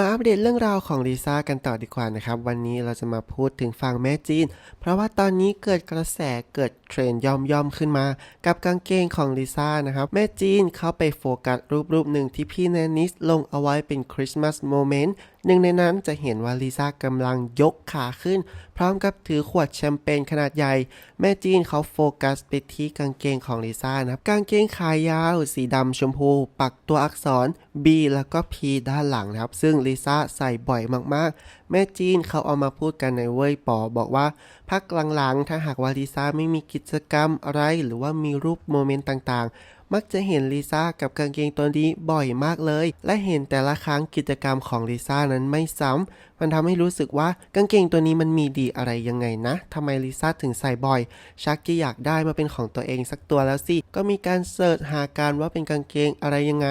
มาอัปเดตเรื่องราวของลิซ่ากันต่อดีกว่านะครับ วันนี้เราจะมาพูดถึงฝั่งแม่จีน เพราะว่าตอนนี้เกิดกระแสเกิดเทรนย่อมย่อมขึ้นมา กับกางเกงของลิซ่านะครับ แม่จีนเขาไปโฟกัสรูปรูปหนึ่งที่พี่แนนนิสลงเอาไว้เป็นคริสต์มาสโมเมนต์หนึ่งในนั้นจะเห็นว่าลิซ่ากำลังยกขาขึ้น พร้อมกับถือขวดแชมเปญขนาดใหญ่ แม่จีนเขาโฟกัสไปที่กางเกงของลิซ่านะครับ กางเกงขายาว สีดำชมพู ปักตัวอักษร B แล้วก็ P ด้านหลังนะครับ ซึ่งลิซ่าใส่บ่อยมากๆ แม่จีนเขาเอามาพูดกันในเว่ยปอบอกว่า พักหลังๆ ถ้าหากว่าลิซ่าไม่มีกิจกรรมอะไร หรือว่ามีรูปโมเมนต์ต่างๆมักจะเห็นลิซ่ากับกางเกงตัวนี้บ่อยมากเลย และเห็นแต่ละครั้งกิจกรรมของลิซ่านั้นไม่ซ้ำมันทำให้รู้สึกว่ากางเกงตัวนี้มันมีดีอะไรยังไงนะทำไมลิซ่าถึงใส่บ่อย ชักกี้อยากได้มาเป็นของตัวเองสักตัวแล้วสิ ก็มีการเสิร์ชหาการว่าเป็นกางเกงอะไรยังไง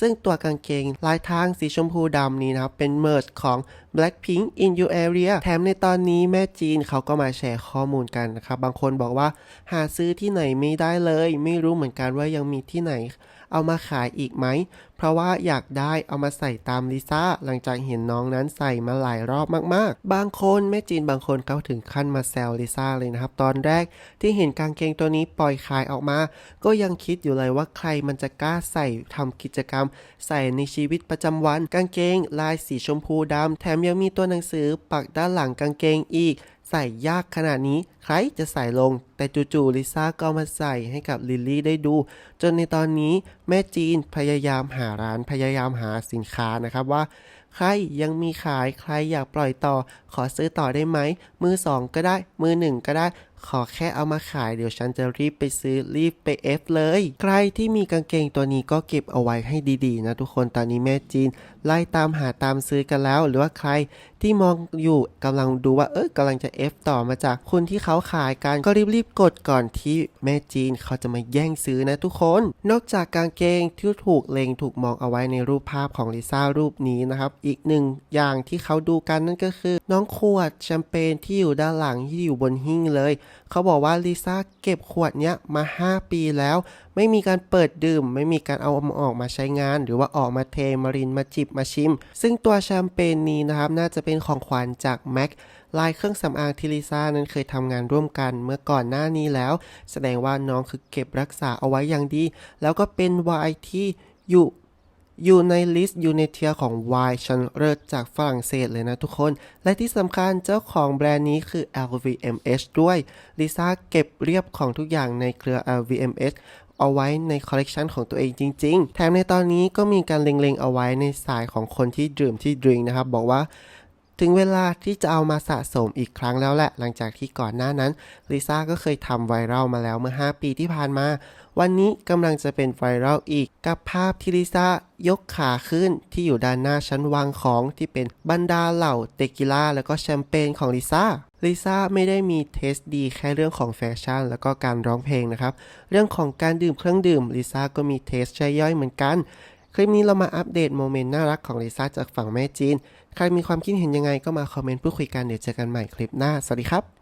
ซึ่งตัวกางเกงลายทางสีชมพูดำนี้นะครับ เป็นเมิร์จของ Blackpink in your area แถมในตอนนี้แม่จีนเขาก็มาแชร์ข้อมูลกันนะครับ บางคนบอกว่าหาซื้อที่ไหนไม่ได้เลย ไม่รู้เหมือนกันว่ายังมีที่ไหน เอามาขายอีกไหม เพราะว่าอยากได้เอามาใส่ตามลิซ่าหลังจากเห็นน้องนั้นใส่มาหลายรอบมากๆ บางคนแม่จีนบางคนเขาถึงขั้นมาแซวลิซ่าเลยนะครับ ตอนแรกที่เห็นกางเกงตัวนี้ปล่อยขายออกมา ก็ยังคิดอยู่เลยว่าใครมันจะกล้าใส่ทำกิจกรรม ใส่ในชีวิตประจำวัน กางเกง ลายสีชมพูดำแถมยังมีตัวหนังสือปักด้านหลังกางเกงอีก ใส่ยากขนาดนี้ใครจะใส่ลง แต่จู่ๆลิซ่าก็มาใส่ให้กับลิลลี่ได้ดู จนในตอนนี้แม่จีนพยายามหาร้านพยายามหาสินค้านะครับว่า ใครยังมีขายใครอยากปล่อยต่อ ขอซื้อต่อได้ไหม มือสองก็ได้ มือหนึ่งก็ได้ขอแค่เอามาขายเดี๋ยวฉันจะรีบไปซื้อรีบไปเอฟเลย ใครที่มีกางเกงตัวนี้ก็เก็บเอาไว้ให้ดีๆ นะทุกคนตอนนี้แม่จีน ไล่ตามหาตามซื้อกันแล้ว หรือว่าใครที่มองอยู่กำลังดูว่าเออกำลังจะเอฟต่อมาจากคนที่เขาขายกันก็รีบๆกดก่อนที่แม่จีนเขาจะมาแย่งซื้อนะทุกคน นอกจากกางเกงที่ถูกเลงถูกมองเอาไว้ในรูปภาพของลิซ่ารูปนี้นะครับอีกหนึ่งอย่างที่เขาดูกันนั่นก็คือ น้องขวดแชมเปญที่อยู่ด้านหลังที่อยู่บนหิ้งเลยเขาบอกว่าลิซ่าเก็บขวดเนี้ยมา 5 ปีแล้ว ไม่มีการเปิดดื่ม ไม่มีการเอาออกมาใช้งาน หรือว่าออกมาเทมารินมาจิบมาชิม ซึ่งตัวแชมเปญนี้นะครับน่าจะเป็นของขวัญจากแม็กลายเครื่องสำอางที่ลิซ่านั้นเคยทำงานร่วมกันเมื่อก่อนหน้านี้แล้ว แสดงว่าน้องคือเก็บรักษาเอาไว้อย่างดี แล้วก็เป็นวายที่อยู่ อยู่ในลิสต์อยู่ในเทียร์ของ Y ชันเลิศจากฝรั่งเศสเลยนะทุกคน และที่สำคัญเจ้าของแบรนด์นี้คือ LVMH ด้วยลิซ่าเก็บเรียบของทุกอย่างในเครือ LVMH เอาไว้ในคอลเลกชันของตัวเองจริง ๆ แถมในตอนนี้ก็มีการเล็งๆ เอาไว้ในสายของคนที่ดื่มที่ดริงนะครับ บอกว่า ถึงเวลาที่จะเอามาสะสมอีกครั้งแล้วแหละ หลังจากที่ก่อนหน้านั้นลิซ่าก็เคยทำไวรัลมาแล้วเมื่อ 5 ปีที่ผ่านมา วันนี้กำลังจะเป็นไวรัลอีกกับภาพที่ลิซ่ายกขาขึ้นที่อยู่ด้านหน้าชั้นวางของที่เป็นบรรดาเหล่าเตกิล่าแล้วก็แชมเปญของลิซ่าลิซ่าไม่ได้มีเทสดีแค่เรื่องของแฟชั่น แล้วก็การร้องเพลงนะครับ เรื่องของการดื่มเครื่องดื่มลิซ่าก็มีเทสใช้ย่อยเหมือนกัน คลิปนี้เรามาอัปเดตโมเมนต์น่ารักของลิซ่าจากฝั่งแม่จีน ใครมีความคิดเห็นยังไงก็มาคอมเมนต์พูดคุยกันเดี๋ยวเจอกันใหม่คลิปหน้า สวัสดีครับ